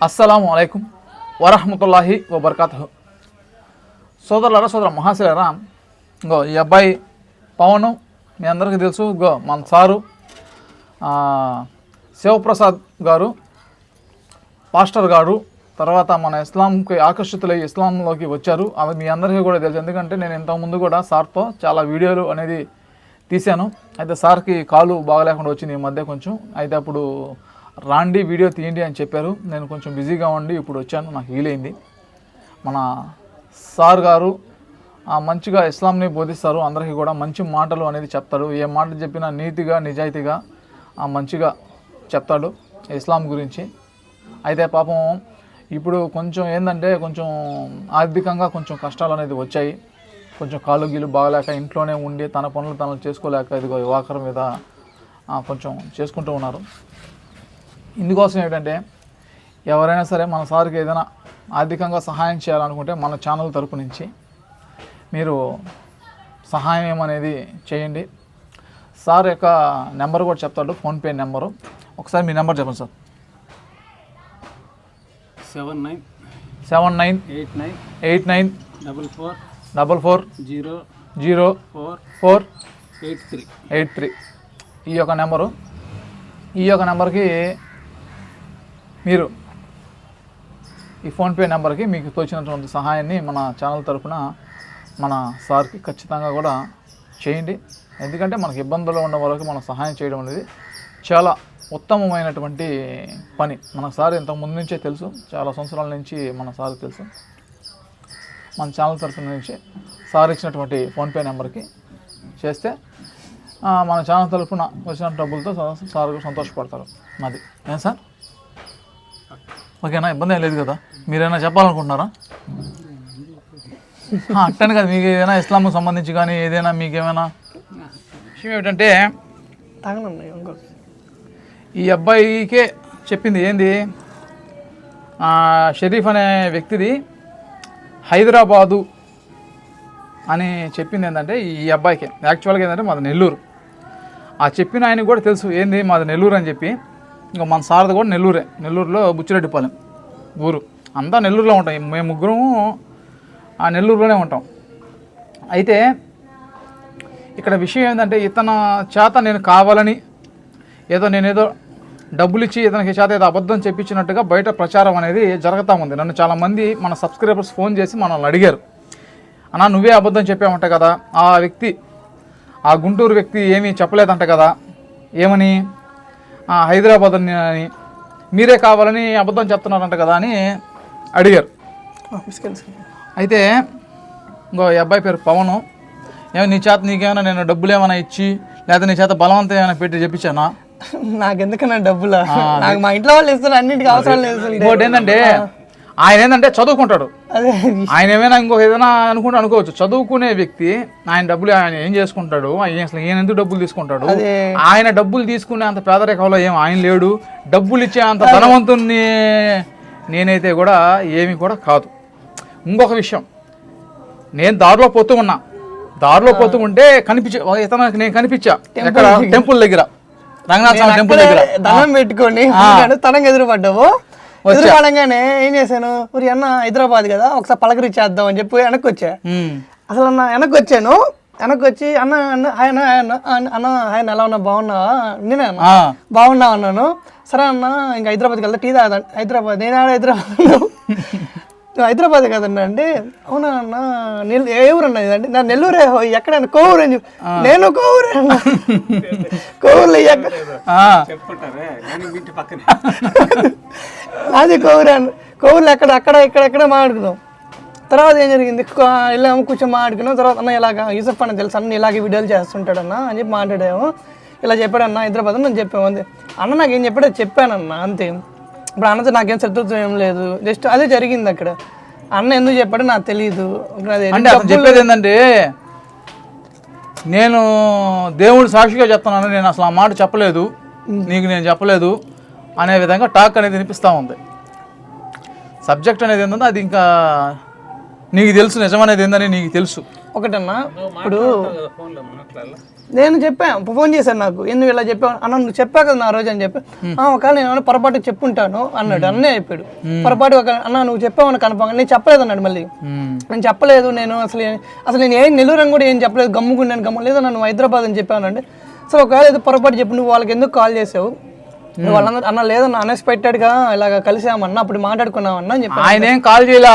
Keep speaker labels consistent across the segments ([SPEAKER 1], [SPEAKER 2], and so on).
[SPEAKER 1] అస్సలం అయికం వరహమతుల్లాహి వబర్కాతు సోదరులారా సోదర మహాశిలరా గో ఈ అబ్బాయి పవన్ మీ అందరికీ తెలుసు గో మన సారు శివప్రసాద్ గారు పాస్టర్ గారు తర్వాత మన ఇస్లాంకి ఆకర్షితులై ఇస్లాంలోకి వచ్చారు. అది మీ అందరికీ కూడా తెలుసు. ఎందుకంటే నేను ఇంతకుముందు కూడా సార్తో చాలా వీడియోలు అనేది తీశాను. అయితే సార్కి కాలు బాగలేకుండా వచ్చింది ఈ మధ్య కొంచెం. అయితే అప్పుడు రాండి వీడియో తీయండి అని చెప్పారు. నేను కొంచెం బిజీగా ఉండి ఇప్పుడు వచ్చాను నాకు వీలైంది మన సార్ గారు మంచిగా ఇస్లాంని బోధిస్తారు. అందరికీ కూడా మంచి మాటలు అనేది చెప్తాడు ఏ మాటలు చెప్పినా నీతిగా నిజాయితీగా మంచిగా చెప్తాడు ఇస్లాం గురించి. అయితే పాపం ఇప్పుడు కొంచెం ఏంటంటే కొంచెం ఆర్థికంగా కొంచెం కష్టాలు అనేది వచ్చాయి. కొంచెం కాలు గీలు బాగలేక ఇంట్లోనే ఉండి తన పనులు తనలు చేసుకోలేక ఇదిగో యువాకరం మీద కొంచెం చేసుకుంటూ ఉన్నారు. ఇందుకోసం ఏంటంటే ఎవరైనా సరే మన సార్కి ఏదైనా ఆర్థికంగా సహాయం చేయాలనుకుంటే మన ఛానల్ తరపు నుంచి మీరు సహాయం అనేది చేయండి. సార్ యొక్క నెంబర్ కూడా చెప్తాడు ఫోన్పే నెంబరు. ఒకసారి మీ నెంబర్ చెప్పండి sir.
[SPEAKER 2] Seven nine
[SPEAKER 1] seven nine
[SPEAKER 2] eight nine
[SPEAKER 1] eight nine
[SPEAKER 2] double four
[SPEAKER 1] double four
[SPEAKER 2] zero
[SPEAKER 1] zero
[SPEAKER 2] four
[SPEAKER 1] four
[SPEAKER 2] eight three
[SPEAKER 1] eight three. ఈ యొక్క నెంబరు. ఈ యొక్క నెంబర్కి మీరు ఈ ఫోన్పే నెంబర్కి మీకు తోచినటువంటి సహాయాన్ని మన ఛానల్ తరఫున మన సార్కి ఖచ్చితంగా కూడా చేయండి. ఎందుకంటే మనకి ఇబ్బందులు ఉన్న వరకు మనం సహాయం చేయడం అనేది చాలా ఉత్తమమైనటువంటి పని. మన సార్ ఇంతకు ముందు నుంచే తెలుసు. చాలా సంవత్సరాల నుంచి మన సార్ తెలుసు. మన ఛానల్ తరఫున నుంచి సార్ ఇచ్చినటువంటి ఫోన్పే నెంబర్కి చేస్తే మన ఛానల్ తరఫున వచ్చిన డబ్బులతో సార్ సంతోషపడతారు. మాది ఏం సార్? ఓకేనా? ఇబ్బంది ఏం లేదు కదా. మీరేమైనా చెప్పాలనుకుంటున్నారా? అట్టని కదా. మీకు ఏదైనా ఇస్లాంకు సంబంధించి కానీ ఏదైనా మీకు ఏమైనా విషయం ఏమిటంటే ఈ అబ్బాయికే చెప్పింది ఏంది? షరీఫ్ అనే వ్యక్తిది హైదరాబాదు అని చెప్పింది ఏంటంటే ఈ అబ్బాయికి. యాక్చువల్గా ఏంటంటే మాది నెల్లూరు. ఆ చెప్పిన ఆయనకి కూడా తెలుసు. ఏంది మాది నెల్లూరు అని చెప్పి. ఇంకా మన సారది కూడా నెల్లూరే. నెల్లూరులో బుచ్చిరెడ్డిపాలెం ఊరు. అంతా నెల్లూరులో ఉంటాం. మేము ముగ్గురము ఆ నెల్లూరులోనే ఉంటాం. అయితే ఇక్కడ విషయం ఏంటంటే ఇతను చేత నేను కావాలని ఏదో నేనేదో డబ్బులు ఇచ్చి ఇతనికి చేత ఏదో అబద్ధం చెప్పించినట్టుగా బయట ప్రచారం అనేది జరుగుతూ ఉంది. నన్ను చాలామంది మన సబ్స్క్రైబర్స్ ఫోన్ చేసి మనల్ని అడిగారు. అన్నా నువ్వే అబద్ధం చెప్పామంట కదా. ఆ వ్యక్తి ఆ గుంటూరు వ్యక్తి ఏమీ చెప్పలేదంట కదా. ఏమని? హైదరాబాద్ అని అని మీరే కావాలని అబద్ధం చెప్తున్నారంట కదా అని అడిగారు. అయితే ఇంకో ఈ అబ్బాయి పేరు పవను. ఏమో నీ చేత నీకేమైనా నేను డబ్బులు ఏమైనా ఇచ్చి లేదా నీ చేత బలవంతం ఏమైనా పెట్టి చెప్పించానా
[SPEAKER 3] నాకెందుకన్నా డబ్బులా? నాకు మా ఇంట్లో వాళ్ళు ఇస్తారు అన్నింటికి అవసరం లేదు.
[SPEAKER 1] ఇంకోటి ఏంటంటే ఆయన ఏంటంటే చదువుకుంటాడు. ఆయన ఏమైనా ఇంకొక ఏదైనా అనుకుంటే అనుకోవచ్చు. చదువుకునే వ్యక్తి ఆయన డబ్బులు ఆయన ఏం చేసుకుంటాడు? ఆయన అసలు ఈయన ఎందుకు డబ్బులు తీసుకుంటాడు. ఆయన డబ్బులు తీసుకునే అంత పేదరికంలో ఏం ఆయన లేడు. డబ్బులు ఇచ్చే అంత ధనవంతుణ్ణి నేనైతే కూడా ఏమి కూడా కాదు. ఇంకొక విషయం. నేను దారిలో పోతూ ఉన్నా. దారిలో పోతూ ఉంటే కనిపించే ఇతనికి నేను కనిపించా. ఎక్కడ? టెంపుల్ దగ్గర. రంగనాథ స్వామి టెంపుల్ దగ్గర.
[SPEAKER 3] దండం పెట్టుకొని తనకు ఎదురు పడ్డావు ఎదురు పడంగానే ఏం చేశాను? ఊరి అన్న హైదరాబాద్ కదా ఒకసారి పలకరించేద్దాం అని చెప్పి వెనక్కి వచ్చా. అసలు అన్న వెనక్కి వచ్చాను వెనక్కి వచ్చి అన్న అన్న ఆయన ఆయన అన్న ఆయన ఎలా ఉన్నా బాగున్నావా? నేనే అన్న. బాగున్నావు అన్నాను. సరే అన్న ఇంకా హైదరాబాద్కి వెళ్తే టీ తాగదా హైదరాబాద్ నేను ఆడ హైదరాబాద్ హైదరాబాద్ కదన్నా అంటే అవునా అన్న నెల్ ఏ ఊరు అన్న ఇదంటే నా నెల్లూరే ఎక్కడన్నా కోవూరు అని చెప్పి నేను కోవూరే అన్న. కోవూరులో ఎక్కడ
[SPEAKER 2] నేను
[SPEAKER 3] అన్న. కోవూరులో ఎక్కడ అక్కడ ఇక్కడ ఎక్కడ మాట్లాడుకున్నాం తర్వాత ఏం జరిగింది? వెళ్ళాము కూర్చొని మాట్లాడుకున్నాం తర్వాత అన్న ఇలాగ యూసఫ్ అన్న తెలుసు అన్న ఇలాగే వీడియోలు చేస్తుంటాడన్న అని చెప్పి మాట్లాడాము. ఇలా చెప్పాడన్న హైదరాబాద్ అని చెప్పాము. అంతే. అన్న నాకేం చెప్పాడో చెప్పానన్న అంతే. ఇప్పుడు అన్నతో నాకేం శత్రుత్వం ఏం లేదు. జస్ట్ అదే జరిగింది అక్కడ. అన్న ఎందుకు చెప్పాడో నాకు తెలియదు అది
[SPEAKER 1] అంటే చెప్పేది ఏంటంటే నేను దేవుడు సాక్షిగా చెప్తున్నాను. నేను అసలు ఆ మాట చెప్పలేదు. నీకు నేను చెప్పలేదు. అనే విధంగా టాక్ అనేది వినిపిస్తూ ఉంది. సబ్జెక్ట్ అనేది ఏంటంటే అది ఇంకా నీకు తెలుసు నిజమనేది ఏందని నీకు తెలుసు.
[SPEAKER 3] ఒకటన్నా ఇప్పుడు నేను చెప్పాను ఫోన్ చేశాను నాకు. ఎందుకు ఇలా చెప్పావు? అన్న నువ్వు చెప్పా కదా నా రోజు అని చెప్పి. "ఆ, ఒకవేళ నేను పొరపాటు చెప్పుంటాను అన్నాడు అన్నే చెప్పాడు. పొరపాటు ఒక అన్న నువ్వు చెప్పావని కన్ఫామ్ నేను చెప్పలేదు అన్నాడు మళ్ళీ. నేను చెప్పలేదు నేను అసలు అసలు నేను ఏం నెల్లూరు అని కూడా ఏం చెప్పలేదు. గమ్ముకున్నాను గమ్ము లేదు నన్ను హైదరాబాద్ అని చెప్పాను అంటే సో ఒకవేళ ఏదో పొరపాటు చెప్పు నువ్వు వాళ్ళకి ఎందుకు కాల్ చేసావు? నువ్వు వాళ్ళందరూ అన్న లేదన్న అన్ఎక్స్పెక్టెడ్గా ఇలాగ కలిసామన్నా అప్పుడు మాట్లాడుకున్నామన్నా అని చెప్పాను
[SPEAKER 1] ఆయన ఏం కాల్ చేయలా?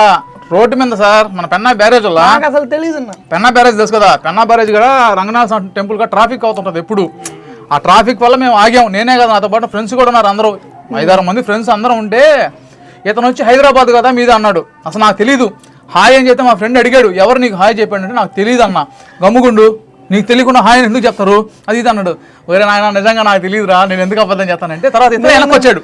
[SPEAKER 1] రోడ్డు మీద సార్ మన పెన్నా బ్యారేజ్ వల్ల.
[SPEAKER 3] నాకు అసలు తెలియదు అన్న
[SPEAKER 1] పెన్నా బ్యారేజ్ తెలుసు కదా? పెన్నా బ్యారేజ్ కూడా రంగనాథ టెంపుల్గా ట్రాఫిక్ అవుతుంటది ఎప్పుడు. ఆ ట్రాఫిక్ వల్ల మేము ఆగాం. నేనే కదా నాతో పాటు ఫ్రెండ్స్ కూడా ఉన్నారు అందరూ. ఐదారు మంది ఫ్రెండ్స్ అందరం ఉంటే ఇతను వచ్చి హైదరాబాద్ కదా మీద అన్నాడు. అసలు నాకు తెలీదు. హాయ్ అని చెప్తే మా ఫ్రెండ్ అడిగాడు ఎవరు నీకు హాయ్ చెప్పాడు అంటే నాకు తెలియదు అన్న గమ్ముగుండు. నీకు తెలియకుండా హాయ్ ఎందుకు చెప్తారు? అది ఇది అన్నాడు. వేరే నాయన నిజంగా నాకు తెలియదురా నేను ఎందుకు అబద్ధం చేస్తానంటే తర్వాత ఇతను వెనక్కి వచ్చాడు.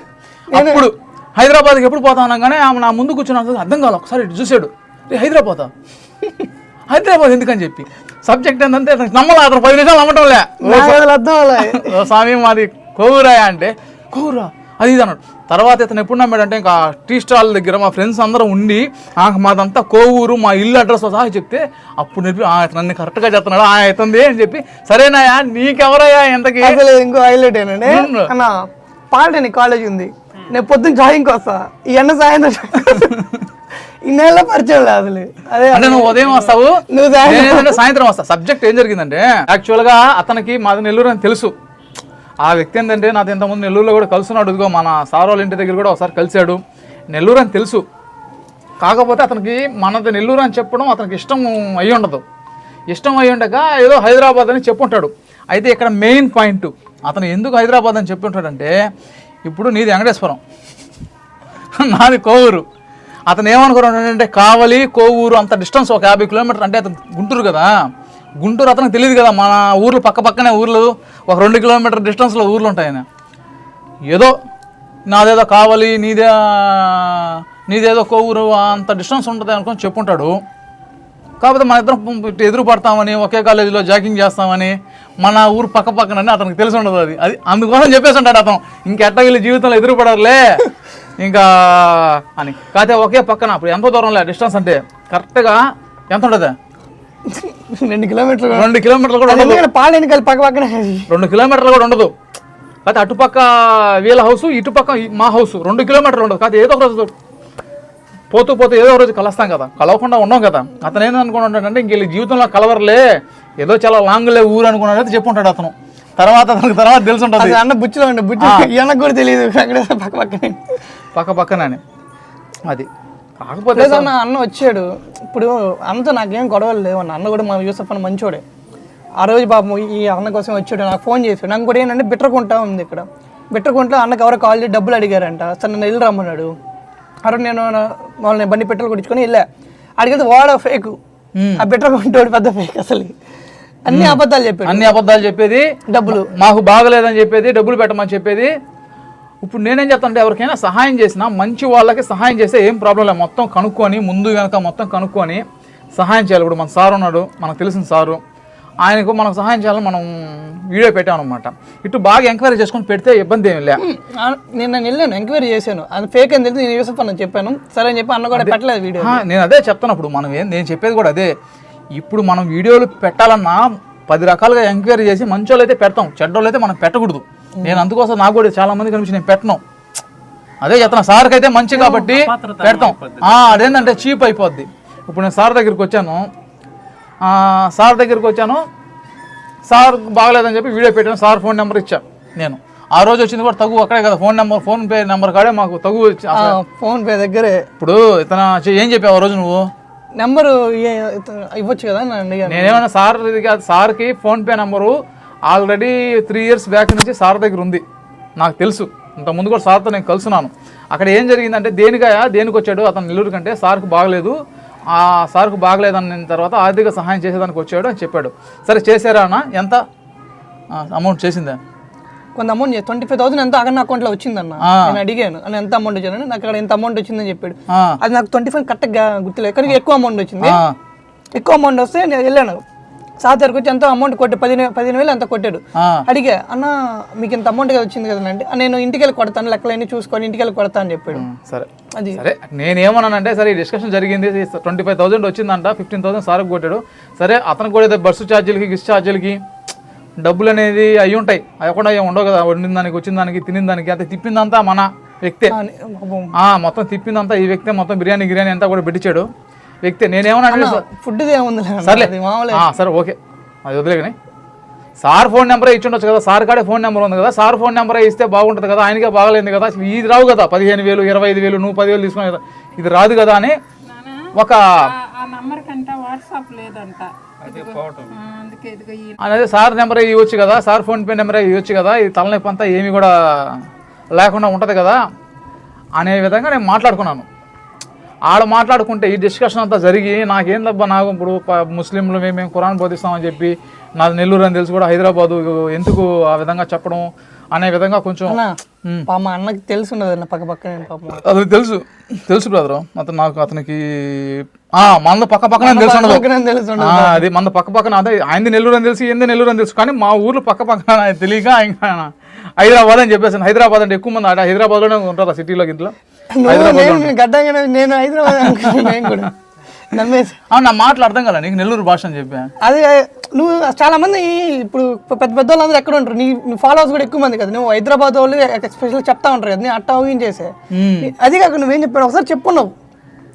[SPEAKER 1] అప్పుడు హైదరాబాద్కి ఎప్పుడు పోతా అనగానే ఆమె నా ముందు కూర్చున్నాను అర్థం కావాలి ఒకసారి ఇటు చూశాడు "రే, హైదరాబాదా హైదరాబాద్ ఎందుకని చెప్పి. సబ్జెక్ట్ ఏంటంటే నమ్మలే అతను పది నిమిషాలు నమ్మటంలే. స్వామి మాది కోవురాయ అంటే కోవురా అది ఇది అన్నాడు. తర్వాత ఇతను ఎప్పుడు నమ్మాడంటే ఇంకా టీ స్టాల్ దగ్గర మా ఫ్రెండ్స్ అందరం ఉండి "ఆ, మాదంతా కోవూరు మా ఇల్లు అడ్రస్ సహా చెప్తే అప్పుడు నేర్పి "ఆ, ఇతను నన్ను కరెక్ట్గా చెప్తున్నాడు ఆ ఇతంది అని చెప్పి సరేనాయా నీకెవరయ్యా ఎంతకి
[SPEAKER 3] ఇంకో హైలైట్ ఏంటంటే పాలిటెక్నిక్ కాలేజ్ ఉంది. నేను పొద్దున్న జాయింగ్కి వస్తా. ఈ ఎండ సాయంత్రం నెల పరిచయం లేదు అసలు. అదే
[SPEAKER 1] అంటే నువ్వు ఉదయం వస్తావు
[SPEAKER 3] నువ్వు సాయంత్రం
[SPEAKER 1] వస్తా. సబ్జెక్ట్ ఏం జరిగిందంటే యాక్చువల్గా అతనికి మాది నెల్లూరు అని తెలుసు. ఆ వ్యక్తి ఏంటంటే నాది ఇంతకుముందు నెల్లూరులో కూడా కలుసున్నాడు ఇదిగో మన సార్ వాళ్ళ ఇంటి దగ్గర కూడా ఒకసారి కలిశాడు. నెల్లూరు అని తెలుసు. కాకపోతే అతనికి మనది నెల్లూరు అని చెప్పడం అతనికి ఇష్టం అయ్యి ఉండదు. ఇష్టం అయ్యి ఉండక ఏదో హైదరాబాద్ అని చెప్పుంటాడు. అయితే ఇక్కడ మెయిన్ పాయింట్ అతను ఎందుకు హైదరాబాద్ అని చెప్పుంటాడంటే ఇప్పుడు నీది వెంకటేశ్వరం. నాది కోవూరు. అతను ఏమనుకున్నాడు అంటే కావలి కోవూరు అంత డిస్టెన్స్ ఒక యాభై కిలోమీటర్ అంటే అతను గుంటూరు కదా. గుంటూరు అతనికి తెలియదు కదా మన ఊర్లు పక్క పక్కనే ఊర్లు ఒక రెండు కిలోమీటర్ డిస్టెన్స్లో ఊర్లు ఉంటాయని. ఏదో నాదేదో కావాలి నీదే నీదేదో కోవూరు అంత డిస్టెన్స్ ఉంటుంది అనుకొని చెప్పుంటాడు. కాకపోతే మన ఇద్దరం ఎదురు పడతామని ఒకే కాలేజీలో జాగింగ్ చేస్తామని మన ఊరు పక్క పక్కనని అతనికి తెలిసి ఉండదు అది. అది అందుకోసం చెప్పేసి ఉంటాడు అతను. ఇంకెట్ట వీళ్ళు జీవితంలో ఎదురు పడరులే. ఇంకా అని. కాకపోతే ఒకే పక్కన అప్పుడు ఎంత దూరంలే డిస్టెన్స్ అంటే. కరెక్ట్గా ఎంత ఉంటుంది?
[SPEAKER 3] రెండు కిలోమీటర్లు.
[SPEAKER 1] రెండు కిలోమీటర్లు కూడా ఉండదు.
[SPEAKER 3] ఎందుకంటే పాలిటెక్నిక్ పక్క పక్కనే?
[SPEAKER 1] రెండు కిలోమీటర్లు కూడా ఉండదు. కాకపోతే అటుపక్క వీళ్ళ హౌస్ ఇటుపక్క మా హౌస్. రెండు కిలోమీటర్లు ఉండదు. కాకపోతే ఏదో ఒక రోజు పోతూ పోతూ ఏదో ఒక రోజు కలుస్తాం కదా. కలవకుండా ఉన్నాం కదా. అతను ఏంది అనుకుంటాడంటే ఇంక వీళ్ళ జీవితంలో కలవరలే. ఏదో చాలా లాంగ్లే ఊరు అనుకున్నాడు అయితే చెప్పుంటాడు అతను. తర్వాత అతనికి తర్వాత తెలిసి ఉంటుంది
[SPEAKER 3] అన్న బుచ్చిలో ఉండే బుచ్చి కూడా తెలియదు. పక్క పక్కనే.
[SPEAKER 1] పక్క పక్కనని అది. కాకపోతే
[SPEAKER 3] లేదు అన్న వచ్చాడు. ఇప్పుడు అన్నతో నాకేం గొడవలు లేవు. అన్న అన్న కూడా మా యూసఫ్ అన్న మంచోడే. ఆ రోజు పాపం ఈ అన్న కోసం వచ్చాడు. నాకు ఫోన్ చేశాడు. నాకు కూడా ఏంటంటే బిట్రకుంట ఉంది ఇక్కడ. బిట్రకుంటలో అన్నకి ఎవరో కాల్ చేసి డబ్బులు అడిగారంట. సరే నన్ను వెళ్ళి రమ్మన్నాడు. ఆ రోజు నేను వాళ్ళని బండి పెట్రోల్ కొట్టించుకొని వెళ్ళా. అడిగితే వాడ ఫేక్ ఆ బిట్రకుంటోడు పెద్ద ఫేక్ అసలు. అన్ని అబద్ధాలు చెప్పాడు.
[SPEAKER 1] అన్ని అబద్ధాలు చెప్పేది
[SPEAKER 3] డబ్బులు.
[SPEAKER 1] మాకు బాగలేదని చెప్పేది డబ్బులు పెట్టమని చెప్పేది. ఇప్పుడు నేనేం చెప్తానంటే ఎవరికైనా సహాయం చేసినా మంచి వాళ్ళకి సహాయం చేస్తే ఏం ప్రాబ్లం లేదు. మొత్తం కనుక్కొని ముందు వెనక మొత్తం కనుక్కొని సహాయం చేయాలి. ఇప్పుడు మన సార్ ఉన్నాడు మనకు తెలిసిన సారు. ఆయనకు మనకు సహాయం చేయాలని మనం వీడియో పెట్టాం అనమాట ఇటు బాగా ఎంక్వైరీ చేసుకొని పెడితే ఇబ్బంది ఏమి లే.
[SPEAKER 3] ఆ, నేను నేను వెళ్ళాను ఎంక్వైరీ చేశాను. అది ఫేక్ అని తెలిసి నేను యూసఫ్ అన్న చెప్పాను. సరే అని చెప్పి అన్న కూడా పెట్టలేదు వీడియో.
[SPEAKER 1] నేను అదే చెప్తాను ఇప్పుడు మనం ఏం నేను చెప్పేది కూడా అదే. ఇప్పుడు మనం వీడియోలు పెట్టాలన్నా పది రకాలుగా ఎంక్వైరీ చేసి మంచోళ్ళు అయితే పెడతాం చెడ్డోళ్ళు అయితే మనం పెట్టకూడదు. నేను అందుకోసం నాకు కూడా చాలా మంది కనిపించి నేను పెట్టను. అదే చెప్తున్నా సార్కి అయితే మంచి కాబట్టి పెడతాం. ఆ, అదేంటంటే చీప్ అయిపోద్ది. ఇప్పుడు నేను సార్ దగ్గరికి వచ్చాను. ఆ, సార్ దగ్గరికి వచ్చాను. సార్ బాగలేదని చెప్పి వీడియో పెట్టాను. సార్ ఫోన్ నెంబర్ ఇచ్చాను నేను. ఆ రోజు వచ్చింది కూడా తగు అక్కడే కదా phone number PhonePe number కాడే మాకు తగు
[SPEAKER 3] ఫోన్ పే దగ్గరే.
[SPEAKER 1] ఇప్పుడు ఇతను చె- ఏం చెప్పావు ఆ రోజు నువ్వు?
[SPEAKER 3] నెంబరు ఇవ్వచ్చు కదా
[SPEAKER 1] నేనేమన్నా సార్ సార్కి PhonePe number already three years back నుంచి సార్ దగ్గర ఉంది. నాకు తెలుసు. ఇంత ముందు కూడా సార్తో నేను కలుసున్నాను. అక్కడ ఏం జరిగిందంటే దేనికయా దేనికి వచ్చాడు అతను నెల్లూరు కంటే సార్కు బాగలేదు. ఆ సార్కు బాగలేదన్న తర్వాత ఆర్థిక సహాయం చేసేదానికి వచ్చాడు అని చెప్పాడు. సరే చేశారా అన్న? ఎంత? అమౌంట్ చేసిందా?
[SPEAKER 3] కొంత అమౌంట్ ట్వంటీ ఫైవ్ థౌసండ్ ఎంత అక్కడ అకౌంట్లో వచ్చిందన్న. నేను అడిగాను. అని ఎంత అమౌంట్ వచ్చిందని నాకు అక్కడ ఎంత అమౌంట్ వచ్చిందని చెప్పాడు. అది నాకు ట్వంటీ ఫైవ్ కరెక్ట్గా గుర్తులేదు. కానీ ఎక్కువ అమౌంట్ వచ్చింది. ఎక్కువ అమౌంట్ వస్తే నేను వెళ్ళాను. సార్ దగ్గరకు వచ్చి ఎంత అమౌంట్ కొట్టి పదిహేను పదిహేను వేలు ఎంత కొట్టాడు. అడిగా అన్న మీకు ఇంత అమౌంట్ కదా వచ్చింది కదా అంటే నేను ఇంటికి వెళ్ళి కొడతాను లెక్కలన్నీ చూసుకొని ఇంటికి వెళ్ళి కొడతా అని చెప్పాడు.
[SPEAKER 1] సరే.
[SPEAKER 3] అది.
[SPEAKER 1] సరే నేనేమన్నానంటే సరే ఈ డిస్కషన్ జరిగింది ట్వంటీ ఫైవ్ థౌసండ్ వచ్చిందంట ఫిఫ్టీన్ థౌసండ్ సార్కి కొట్టాడు. సరే అతను కూడా బస్సు ఛార్జీలకి గిస్ ఛార్జీలకి డబ్బులు అనేది అయి ఉంటాయి. అవి కూడా అవి ఉండవు కదా వండిన దానికి వచ్చిన దానికి తినిన దానికి అంత తిప్పిందంతా మన వ్యక్తే. మొత్తం తిప్పిందంతా ఈ వ్యక్తే మొత్తం బిర్యానీ గిర్యానీ అంతా కూడా పెట్టించాడు. వ్యక్తే నేనేమన్నా
[SPEAKER 3] ఫుడ్ ఏముంది
[SPEAKER 1] సర్లే.
[SPEAKER 3] అది మామూలే.
[SPEAKER 1] ఆ, సరే ఓకే. అది వదిలే కానీ. సార్ ఫోన్ నెంబరే ఇచ్చి ఉండొచ్చు కదా సార్ కాడే ఫోన్ నెంబర్ ఉంది కదా సార్ ఫోన్ నెంబరే ఇస్తే బాగుంటుంది కదా ఆయనకే బాగలేదు కదా ఇది రావు కదా పదిహేను వేలు ఇరవై ఐదు వేలు నువ్వు పదివేలు తీసుకునే కదా ఇది రాదు కదా అని ఒక అనేది సార్ నెంబరే ఇవ్వచ్చు కదా సార్ ఫోన్ పే నెంబరే ఇవ్వచ్చు కదా ఈ తలనొప్పి అంతా ఏమీ కూడా లేకుండా ఉంటుంది కదా అనే విధంగా నేను మాట్లాడుకున్నాను. ఆడ మాట్లాడుకుంటే ఈ డిస్కషన్ అంతా జరిగి నాకేం దబ్బా నాకు ఇప్పుడు ముస్లింలు మేము మేము ఖురాన్ బోధిస్తామని చెప్పి నాది నెల్లూరు అని తెలిసి కూడా హైదరాబాదు ఎందుకు ఆ విధంగా చెప్పడం అనే విధంగా కొంచెం
[SPEAKER 3] పాప మా అన్నకి తెలిసి ఉండదు పక్క పక్క నేను పాపం.
[SPEAKER 1] అది తెలుసు తెలుసు బ్రదర్. అతను నాకు అతనికి ఆ మంద పక్క పక్కన తెలుసు ఉండదు.
[SPEAKER 3] పక్కనే
[SPEAKER 1] అది మన పక్క పక్కన అదే ఆయనది నెల్లూరు అని తెలిసి ఏంది నెల్లూరు అని తెలుసు కానీ మా ఊర్లో పక్క పక్కన తెలియక ఇంకా హైదరాబాద్ అని చెప్పేసి హైదరాబాద్ అంటే ఎక్కువ మంది ఆడ హైదరాబాద్లోనే ఉంటారు ఆ సిటీలో ఇంట్లో?
[SPEAKER 3] నేను హైదరాబాద్ అనుకున్నాను నేను కూడా. నమ్మేసి.
[SPEAKER 1] ఆ, నా మాటలు అర్థం కదా నీకు నెల్లూరు భాష అని చెప్పా.
[SPEAKER 3] అది నువ్వు చాలా మంది ఇప్పుడు పెద్ద పెద్ద వాళ్ళందరూ ఎక్కడ ఉంటారు? నీ ఫాలోవర్స్ కూడా ఎక్కువ మంది కదా. నువ్వు హైదరాబాద్ వాళ్ళు ఎస్పెషల్ చెప్తా ఉంటారు కదా నేను అట్టా ఊహించేసే అది కాక నువ్వేం చెప్పాడు ఒకసారి చెప్పున్నావు.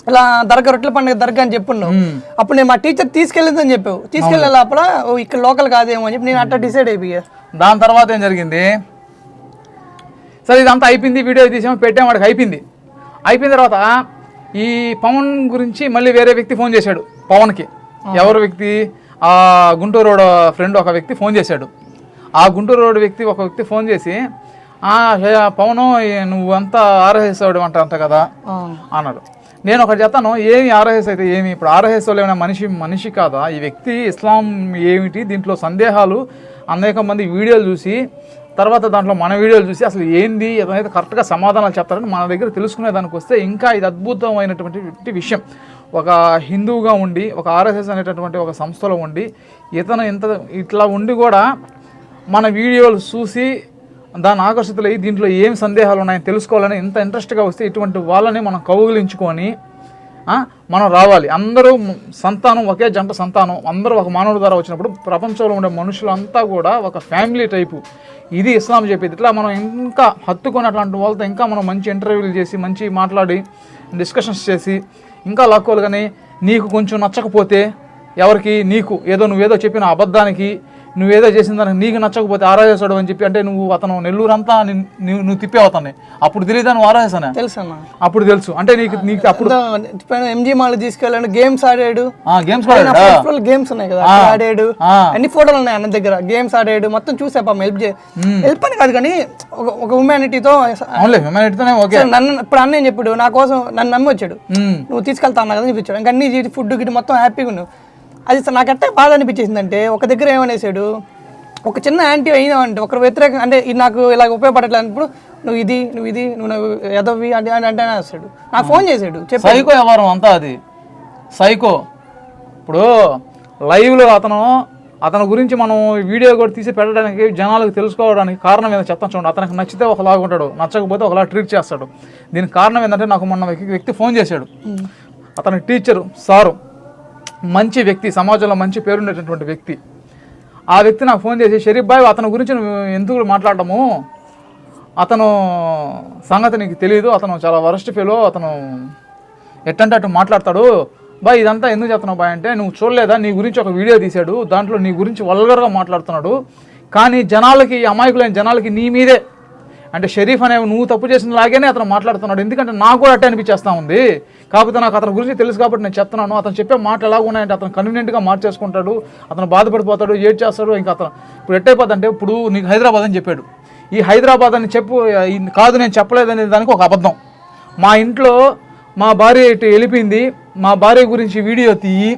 [SPEAKER 3] ఇలా దర్గా రొట్టెల పండుగ దర్గా అని చెప్పున్నావు. అప్పుడు నేను మా టీచర్ తీసుకెళ్ళిందని చెప్పావు. తీసుకెళ్ళే లోపల ఇక్కడ లోకల్ కాదేమో అని చెప్పి నేను అట్టా డిసైడ్ అయిపోయా.
[SPEAKER 1] దాని తర్వాత ఏం జరిగింది? సరే ఇదంతా అయిపోయింది వీడియో తీసాము పెట్టాము వాడికి అయిపోయింది. అయిపోయిన తర్వాత ఈ పవన్ గురించి మళ్ళీ వేరే వ్యక్తి ఫోన్ చేశాడు పవన్కి. ఎవరు వ్యక్తి? ఆ గుంటూరు రోడ్ ఫ్రెండ్ ఒక వ్యక్తి ఫోన్ చేశాడు. ఆ గుంటూరు రోడ్ వ్యక్తి ఒక వ్యక్తి ఫోన్ చేసి "ఆ, హే, పవను నువ్వు అంతా ఆర్ఎస్ అంట అంట కదా
[SPEAKER 3] ఆ.
[SPEAKER 1] అన్నాడు. నేను ఒకటి చెప్తాను ఏమి ఆర్ఎస్ అయితే ఏమి? ఇప్పుడు ఆర్ఎస్ వాళ్ళు ఏమైనా మనిషి మనిషి కాదా? ఈ వ్యక్తి ఇస్లాం ఏమిటి? దీంట్లో సందేహాలు అనేక మంది వీడియోలు చూసి తర్వాత దాంట్లో మన వీడియోలు చూసి అసలు ఏంది ఏదైతే కరెక్ట్గా సమాధానాలు చెప్తారని మన దగ్గర తెలుసుకునే దానికి వస్తే ఇంకా ఇది అద్భుతమైనటువంటి విషయం. ఒక హిందువుగా ఉండి ఒక ఆర్ఎస్ఎస్ అనేటటువంటి ఒక సంస్థలో ఉండి ఇతను ఇంత ఇట్లా ఉండి కూడా మన వీడియోలు చూసి దాని ఆకర్షితులై దీంట్లో ఏం సందేహాలు ఉన్నాయని తెలుసుకోవాలని ఇంత ఇంట్రెస్ట్గా వస్తే ఇటువంటి వాళ్ళని మనం కౌగులించుకొని మనం రావాలి. అందరూ సంతానం ఒకే జంట సంతానం అందరూ ఒక మానవుడి ద్వారా వచ్చినప్పుడు ప్రపంచంలో ఉండే మనుషులంతా కూడా ఒక ఫ్యామిలీ టైపు ఇది ఇస్లాం చెప్పేది. ఇట్లా మనం ఇంకా హత్తుకొని అట్లాంటి వాళ్ళతో ఇంకా మనం మంచి ఇంటర్వ్యూలు చేసి మంచి మాట్లాడి డిస్కషన్స్ చేసి ఇంకా లాక్కోవాలి కానీ నీకు కొంచెం నచ్చకపోతే ఎవరికి నీకు ఏదో నువ్వేదో చెప్పిన అబద్ధానికి నువ్వేదో చేసిన దానికి నీకు నచ్చకపోతే ఆరాధేశాడు అని చెప్పి అంటే నువ్వు అతను నెల్లూరు అంతా నువ్వు తిప్పే అవుతాను అప్పుడు తెలియదా నువ్వు ఆరాధేశానే
[SPEAKER 3] తెలుసు అన్న
[SPEAKER 1] అప్పుడు తెలుసు. అంటే నీకు నీకు అప్పుడు
[SPEAKER 3] ఎంజీ మాల్ తీసుకెళ్ళాడు గేమ్స్ ఆడాడు.
[SPEAKER 1] గేమ్స్?
[SPEAKER 3] గేమ్స్ ఉన్నాయి కదా ఆడాడు. అన్ని ఫోటోలు ఉన్నాయి అన్న దగ్గర. గేమ్స్ ఆడాడు. మొత్తం చూసా పాపం హెల్ప్ చే హెల్ప్ అని కాదు కానీ ఒక ఒక హ్యుమానిటీతో
[SPEAKER 1] హ్యూమానిటీతోనే ఓకే.
[SPEAKER 3] నన్ను ఇప్పుడు అన్న చెప్పాడు? నా కోసం నన్ను నమ్మి వచ్చాడు. నువ్వు తీసుకెళ్తా అన్నా కదా చూపించాడు ఇంకా అన్ని ఫుడ్ గిట్ మొత్తం హ్యాపీగా ఉన్నావు. అది అసలు నాకు ఎట్ట బాధ అనిపించేసింది అంటే ఒక దగ్గర ఏమనేసాడు ఒక చిన్న యాంటీ అయినా అంటే ఒకరు వ్యతిరేకం అంటే ఇది నాకు ఇలా ఉపయోగపడట్లేదు అన్నప్పుడు నువ్వు ఇది నువ్వు ఇది నువ్వు ఎదవి అంటే అంటే అనేస్తాడు నాకు ఫోన్ చేశాడు
[SPEAKER 1] సైకో వ్యవహారం అంతా అది. సైకో. ఇప్పుడు లైవ్లో అతను అతని గురించి మనం వీడియో కూడా తీసి పెట్టడానికి జనాలకు తెలుసుకోవడానికి కారణం ఏంటో చెప్తాను చూడండి. అతనికి నచ్చితే ఒకలాగా ఉంటాడు నచ్చకపోతే ఒకలా ట్రీట్ చేస్తాడు. దీనికి కారణం ఏంటంటే నాకు మొన్న వ్యక్తి ఫోన్ చేశాడు. అతని టీచరు సారు. మంచి వ్యక్తి సమాజంలో మంచి పేరుండేటటువంటి వ్యక్తి. ఆ వ్యక్తి నాకు ఫోన్ చేసి షరీఫ్ బాయ్ అతని గురించి నువ్వు ఎందుకు మాట్లాడటము? అతను సంగతి నీకు తెలియదు అతను చాలా వరస్ట్ ఫీలో అతను ఎట్టంటే అటు మాట్లాడతాడు. బాయ్ ఇదంతా ఎందుకు చెప్తున్నావు బాయ్ అంటే నువ్వు చూడలేదా? నీ గురించి ఒక వీడియో తీశాడు. దాంట్లో నీ గురించి వల్గర్గా మాట్లాడుతున్నాడు. కానీ జనాలకి అమాయకులైన జనాలకి నీ మీదే అంటే షరీఫ్ అనే నువ్వు తప్పు చేసిన లాగానే అతను మాట్లాడుతున్నాడు. ఎందుకంటే నాకు కూడా అట్టే అనిపించేస్తా ఉంది. కాకపోతే నాకు అతని గురించి తెలుసు కాబట్టి నేను చెప్తున్నాను. అతను చెప్పే మాటలు ఎలా ఉన్నాయంటే అతను కన్వీనియంట్గా మార్చేసుకుంటాడు. అతను బాధపడిపోతాడు ఏడ్ చేస్తాడు ఇంకా అతను ఇప్పుడు ఎట్టయిపోద్ది అంటే ఇప్పుడు నీకు హైదరాబాద్ అని చెప్పాడు. ఈ హైదరాబాద్ అని చెప్పు కాదు నేను చెప్పలేదనే దానికి ఒక అబద్ధం. మా ఇంట్లో మా భార్య ఇటు వెళ్ళిపోయింది. మా భార్య గురించి వీడియో తీయి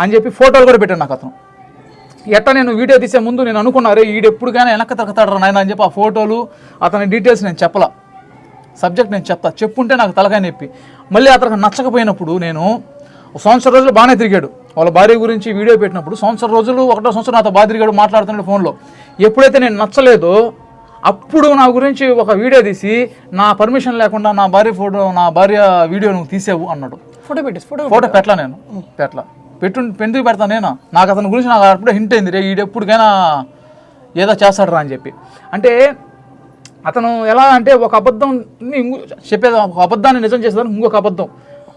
[SPEAKER 1] అని చెప్పి ఫోటోలు కూడా పెట్టాడు నాకు అతను. ఎట్ట నేను వీడియో తీసే ముందు నేను అనుకున్నా రే ఈడు ఎప్పుడుగానే వెనక్కి తగ్గుతాడు నాయన అని చెప్పి ఆ ఫోటోలు అతని డీటెయిల్స్ నేను చెప్పలా. సబ్జెక్ట్ నేను చెప్తా. చెప్పుంటే నాకు తలకాయ నొప్పి. మళ్ళీ అతనికి నచ్చకపోయినప్పుడు నేను సంవత్సరం రోజులు బాగానే తిరిగాడు. వాళ్ళ భార్య గురించి వీడియో పెట్టినప్పుడు సంవత్సరం రోజులు ఒకటో సంవత్సరం నాతో బాగా తిరిగాడు మాట్లాడుతున్నాడు ఫోన్లో. ఎప్పుడైతే నేను నచ్చలేదో అప్పుడు నా గురించి ఒక వీడియో తీసి నా పర్మిషన్ లేకుండా నా భార్య ఫోటో నా భార్య వీడియో నువ్వు తీసావు అన్నాడు.
[SPEAKER 3] ఫోటో పెట్టేసి ఫోటో
[SPEAKER 1] ఫోటో పెట్టలా నేను. పెట్టలా. పెట్టు పెందుకు పెడతాను నేను? నాకు అతని గురించి నాకు అప్పుడే హింట్ అయింది రే ఈడెప్పుడుకైనా ఏదో చేస్తాడరా అని చెప్పి. అంటే అతను ఎలా అంటే ఒక అబద్ధం ఇంకో చెప్పేది ఒక అబద్ధాన్ని నిజం చేసేదాన్ని ఇంకొక అబద్ధం.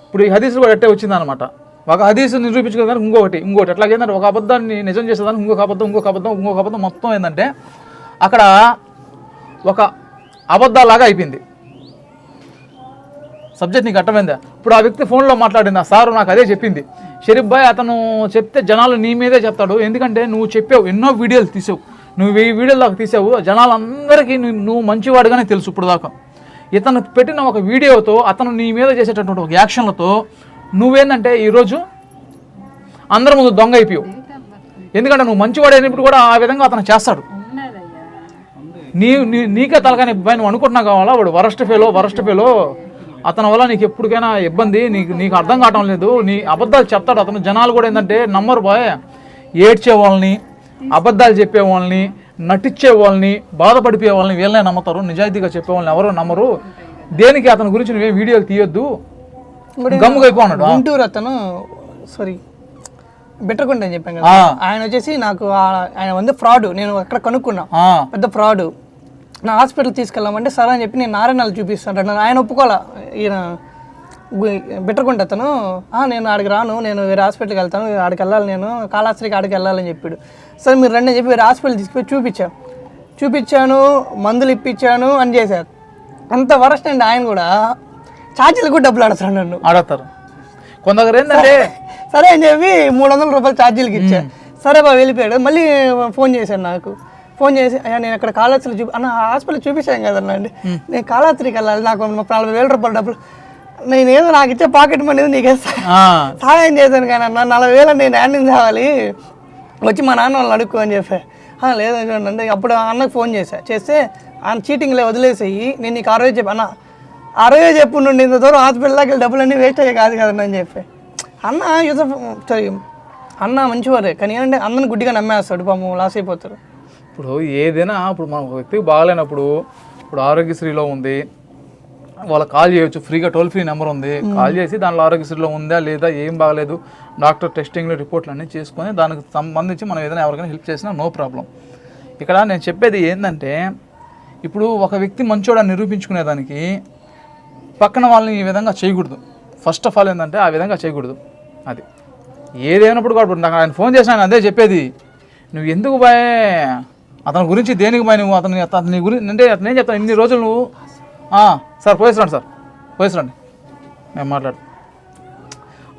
[SPEAKER 1] ఇప్పుడు ఈ హదీసులు కూడా అట్టే వచ్చిందనమాట ఒక హదీసు నిరూపించుకోవడానికి ఇంకొకటి ఇంకోటి ఎట్లా ఏంటంటే ఒక అబద్ధాన్ని నిజం చేసేదానికి ఇంకొక అబద్ధం ఇంకొక అబద్ధం ఇంకొక అబద్ధం మొత్తం ఏంటంటే అక్కడ ఒక అబద్ధాలాగా అయిపోయింది. సబ్జెక్ట్ నీకు అర్థమైందా? ఇప్పుడు ఆ వ్యక్తి ఫోన్లో మాట్లాడింది ఆ సారు నాకు అదే చెప్పింది. షరీఫ్ భాయ్ అతను చెప్తే జనాలు నీ మీదే చెప్తాడు. ఎందుకంటే నువ్వు చెప్పావు ఎన్నో వీడియోలు తీసావు. నువ్వు వెయ్యి వీడియోలు దాకా తీసావు. జనాలందరికీ నువ్వు నువ్వు మంచివాడుగానే తెలుసు ఇప్పుడు దాకా ఇతను పెట్టిన ఒక వీడియోతో అతను నీ మీద చేసేటటువంటి ఒక యాక్షన్లతో నువ్వేందంటే ఈరోజు అందరి ముందు దొంగ అయిపోయావు. ఎందుకంటే నువ్వు మంచివాడైనప్పుడు కూడా ఆ విధంగా అతను చేస్తాడు. నీ నీకే తలకాని నువ్వు అనుకుంటున్నావు కావాలా? వాడు వరస్ట్ ఫేలో వరస్ట్ ఫేలో. అతని వల్ల నీకు ఎప్పటికైనా ఇబ్బంది నీకు నీకు అర్థం కావటం లేదు. నీ అబద్ధాలు చెప్తాడు. అతను జనాలు కూడా ఏంటంటే నమ్మరు బాయ్. ఏడ్చే వాళ్ళని అబద్ధాలు చెప్పే వాళ్ళని నటించే వాళ్ళని బాధపడిపోయే వాళ్ళని వీళ్ళనే నమ్ముతారు. నిజాయితీగా చెప్పే వాళ్ళని ఎవరు నమ్మరు. దేనికి అతని గురించి నువ్వేం వీడియోలు తీయొద్దు? గమ్ముగా
[SPEAKER 3] గుంటూరు అతను సారీ బెటర్కుంట అని చెప్పాను కదా. ఆయన వచ్చేసి నాకు ఆయన వంద ఫ్రాడ్. నేను అక్కడ కనుక్కున్నా. పెద్ద ఫ్రాడ్. నా హాస్పిటల్ తీసుకెళ్ళామంటే సరే అని చెప్పి నేను నారాయణాలు చూపిస్తాను. ఆయన ఒప్పుకోవాలా? ఈయన బెటర్కుంట అతను "ఆ, నేను ఆడికి రాను నేను వేరే హాస్పిటల్కి వెళ్తాను ఆడికి వెళ్ళాలి నేను కాళాస్త్రికి ఆడికి వెళ్ళాలని చెప్పాడు. సరే మీరు రండి అని చెప్పి వేరే హాస్పిటల్ తీసుకుపోయి చూపించాను చూపించాను మందులు ఇప్పించాను అని చేశారు. అంత వరస్ట్ అండి ఆయన కూడా. ఛార్జీలు కూడా డబ్బులు ఆడుతున్నాడు నన్ను.
[SPEAKER 1] ఆడతారు. కొందరు ఏంటంటే
[SPEAKER 3] సరే అని చెప్పి మూడు వందల రూపాయలు ఛార్జీలకి ఇచ్చా. సరే బాబు వెళ్ళిపోయాడు. మళ్ళీ ఫోన్ చేశాను నాకు. ఫోన్ చేసి అయ్యా నేను అక్కడ కాళాస్త్రి చూపి అన్న హాస్పిటల్ చూపించాను కదన్నా అండి. నేను కాళాస్త్రికి వెళ్ళాలి నాకు నలభై వేల రూపాయలు డబ్బులు. నేను ఏదో నాకు ఇచ్చే పాకెట్ మనీ ఏదో నీకు సహాయం చేశాను కానీ అన్న నలభై వేలు నేను హ్యాండింగ్ కావాలి వచ్చి మా నాన్న వాళ్ళని అడుక్కో అని చెప్పా. "ఆ, లేదని చూడండి అంటే అప్పుడు ఆ అన్నకు ఫోన్ చేశా. చేస్తే ఆయన చీటింగ్లే వదిలేసేయి నేను నీకు ఆ రోజు చెప్పి అన్న ఆ రోజే చెప్పు నుండి ఇంత దూరం హాస్పిటల్ దాకా వెళ్ళి డబ్బులన్నీ వేస్ట్ అయ్యే కాదు కదన్న అని చెప్పి. అన్న యూసఫ్ సారీ అన్న మంచివారే కానీ ఏంటంటే అందరిని గుడ్డిగా నమ్మేస్తాడు పాపం లాస్ అయిపోతారు.
[SPEAKER 1] ఇప్పుడు ఏదైనా ఇప్పుడు మనం ఒక వ్యక్తికి బాగాలేనప్పుడు ఇప్పుడు ఆరోగ్యశ్రీలో ఉంది వాళ్ళకి కాల్ చేయొచ్చు ఫ్రీగా టోల్ ఫ్రీ నెంబర్ ఉంది కాల్ చేసి దాంట్లో ఆరోగ్యశ్రీలో ఉందా లేదా ఏం బాగలేదు డాక్టర్ టెస్టింగ్లు రిపోర్ట్లు అన్నీ చేసుకొని దానికి సంబంధించి మనం ఏదైనా ఎవరికైనా హెల్ప్ చేసినా నో ప్రాబ్లం. ఇక్కడ నేను చెప్పేది ఏంటంటే ఇప్పుడు ఒక వ్యక్తి మంచోడని నిరూపించుకునేదానికి పక్కన వాళ్ళని ఈ విధంగా చేయకూడదు. ఫస్ట్ ఆఫ్ ఆల్ ఏంటంటే ఆ విధంగా చేయకూడదు. అది. ఏదైనప్పుడు కూడా ఇప్పుడు నాకు ఆయన ఫోన్ చేసిన ఆయన అదే చెప్పేది. నువ్వు ఎందుకు బాయ్? అతని గురించి దేనికి పోయి నువ్వు? అతని అతని గురించి అంటే అతను ఏం చెప్తాను ఇన్ని రోజులు నువ్వు సార్ పోయేసిరండి సార్. పోయేసిరండి నేను మాట్లాడు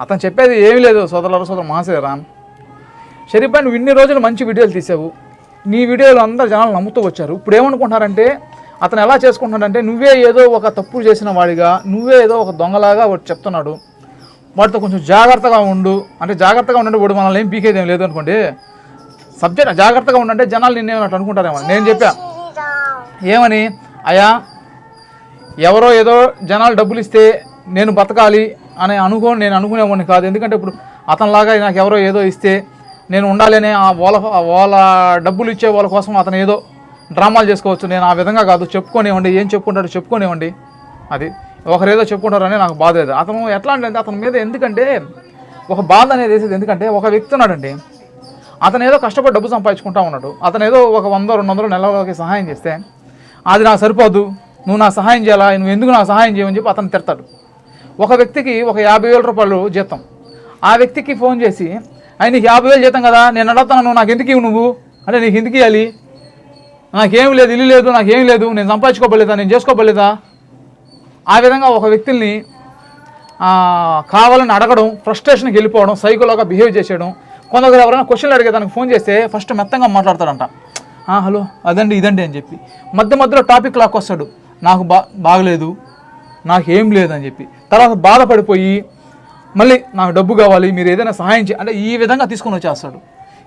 [SPEAKER 1] అతను చెప్పేది ఏమీ లేదు. సోదరులు సోదరు మహాశయరామ్ షరీఫ్ భాయ్ నువ్వు ఇన్ని రోజులు మంచి వీడియోలు తీసావు. నీ వీడియోలు అందరు జనాలు నమ్ముతూ వచ్చారు. ఇప్పుడు ఏమనుకుంటున్నారంటే అతను ఎలా చేసుకుంటున్నాడంటే నువ్వే ఏదో ఒక తప్పు చేసిన వాడిగా నువ్వే ఏదో ఒక దొంగలాగా వాడు చెప్తున్నాడు. వాడితో కొంచెం జాగ్రత్తగా ఉండు. అంటే జాగ్రత్తగా ఉండండి వాడు మనల్ని ఏం పీకేది ఏం లేదు అనుకోండి సబ్జెక్ట్ జాగ్రత్తగా ఉండంటే జనాలు నిన్నేమన్నట్టు అనుకుంటారేమో నేను చెప్పా. ఏమని? అయా ఎవరో ఏదో జనాలు డబ్బులు ఇస్తే నేను బతకాలి అని అనుకో నేను అనుకునేవాడిని కాదు. ఎందుకంటే ఇప్పుడు అతనిలాగా నాకు ఎవరో ఏదో ఇస్తే నేను ఉండాలనే ఆ వాళ్ళ వాళ్ళ డబ్బులు ఇచ్చే వాళ్ళ కోసం అతను ఏదో డ్రామాలు చేసుకోవచ్చు. నేను ఆ విధంగా కాదు. చెప్పుకోనివ్వండి. ఏం చెప్పుకుంటాడో చెప్పుకోనివ్వండి. అది ఒకరేదో చెప్పుకుంటారని నాకు బాధ లేదు. అతను ఎట్లా అంటే అతని మీద ఎందుకంటే ఒక బాధ అనేది వేసేది. ఎందుకంటే ఒక వ్యక్తి ఉన్నాడండి. అతను ఏదో కష్టపడి డబ్బు సంపాదించుకుంటా ఉన్నాడు. అతను ఏదో ఒక వంద రెండు వందలు నెలలకి సహాయం చేస్తే అది నాకు సరిపోదు. నువ్వు నా సహాయం చేయాలా? నువ్వు ఎందుకు నాకు సహాయం చేయమని చెప్పి అతను తిడతాడు. ఒక వ్యక్తికి ఒక యాభై వేల రూపాయలు జీతం. ఆ వ్యక్తికి ఫోన్ చేసి ఆయన యాభై వేలు జీతం కదా? నేను అడుగుతాను నువ్వు నాకు ఎందుకు ఇవ్వు నువ్వు? అంటే నీకు ఎందుకు ఇవ్వాలి? నాకేం లేదు ఇల్లు లేదు నాకేం లేదు నేను సంపాదించుకోబోలేదా నేను చేసుకోబడలేదా? ఆ విధంగా ఒక వ్యక్తుల్ని కావాలని అడగడం ఫ్రస్ట్రేషన్కి వెళ్ళిపోవడం సైకోలాగా బిహేవ్ చేసేయడం కొందరు ఎవరైనా క్వశ్చన్లు అడిగే దానికి ఫోన్ చేస్తే ఫస్ట్ మెత్తంగా మాట్లాడతాడంట. హలో అదండి ఇదండి అని చెప్పి. మధ్య మధ్యలో టాపిక్ లాక్ వస్తాడు. నాకు బా బాగలేదు నాకేం లేదని చెప్పి. తర్వాత బాధపడిపోయి మళ్ళీ నాకు డబ్బు కావాలి మీరు ఏదైనా సహాయం చే అంటే ఈ విధంగా తీసుకొని వచ్చేస్తాడు.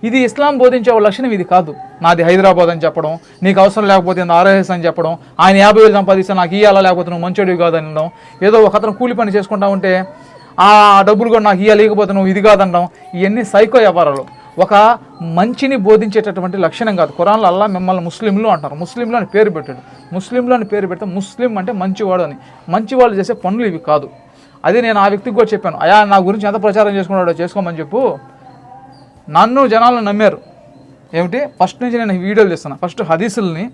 [SPEAKER 1] ఇది ఇస్లాం బోధించే ఒక లక్షణం ఇది కాదు. నాది హైదరాబాద్ అని చెప్పడం నీకు అవసరం లేకపోతే ఇది ఆర్ఎస్ అని చెప్పడం ఆయన యాభై వేలు సంపాదిస్తే నాకు ఇవ్వాలా లేకపోతే నువ్వు మంచోడివి కాదు అనడం ఏదో ఒక అతను కూలి పని చేసుకుంటా ఉంటే ఆ డబ్బులు కూడా నాకు ఇవ్వాలి లేకపోతే నువ్వు ఇది కాదనడం ఇవన్నీ సైకో వ్యాపారాలు. ఒక మంచిని బోధించేటటువంటి లక్షణం కాదు. ఖురాన్లో అల్లా మిమ్మల్ని ముస్లింలు అంటారు. ముస్లింలు అని పేరు పెట్టాడు. ముస్లింలు అని పేరు పెడితే ముస్లిం అంటే మంచివాడు అని. మంచివాళ్ళు చేసే పనులు ఇవి కాదు. అది నేను ఆ వ్యక్తికి కూడా చెప్పాను. అయా నా గురించి ఎంత ప్రచారం చేసుకున్నాడో చేసుకోమని చెప్పు. నన్ను జనాలు నమ్మారు. ఏమిటి? ఫస్ట్ నుంచి నేను వీడియోలు చేస్తున్నా ఫస్ట్ హదీసుల్ని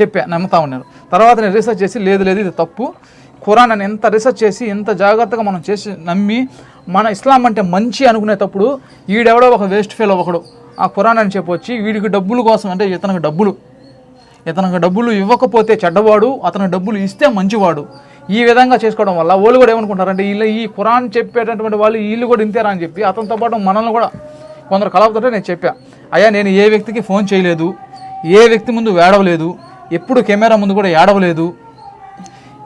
[SPEAKER 1] చెప్పా నమ్ముతా ఉన్నారు. తర్వాత నేను రీసెర్చ్ చేసి లేదు లేదు ఇది తప్పు. ఖురాన్ అని ఎంత రీసెర్చ్ చేసి ఎంత జాగ్రత్తగా మనం చేసి నమ్మి మన ఇస్లాం అంటే మంచి అనుకునేటప్పుడు వీడెవడో ఒక వేస్ట్ ఫెయిల్ ఒకడు ఆ ఖురాన్ అని చెప్పొచ్చి వీడికి డబ్బుల కోసం అంటే ఇతనికి డబ్బులు. ఇతనికి డబ్బులు ఇవ్వకపోతే చెడ్డవాడు అతనికి డబ్బులు ఇస్తే మంచివాడు. ఈ విధంగా చేసుకోవడం వల్ల వాళ్ళు కూడా ఏమనుకుంటారంటే వీళ్ళు ఈ ఖురాన్ చెప్పేటటువంటి వాళ్ళు వీళ్ళు కూడా ఇంతేరా అని చెప్పి అతనితో పాటు మనల్ని కూడా కొందరు కలవతుంటే నేను చెప్పా అయ్యా నేను ఏ వ్యక్తికి ఫోన్ చేయలేదు ఏ వ్యక్తి ముందు వేడవలేదు ఎప్పుడు కెమెరా ముందు కూడా ఏడవలేదు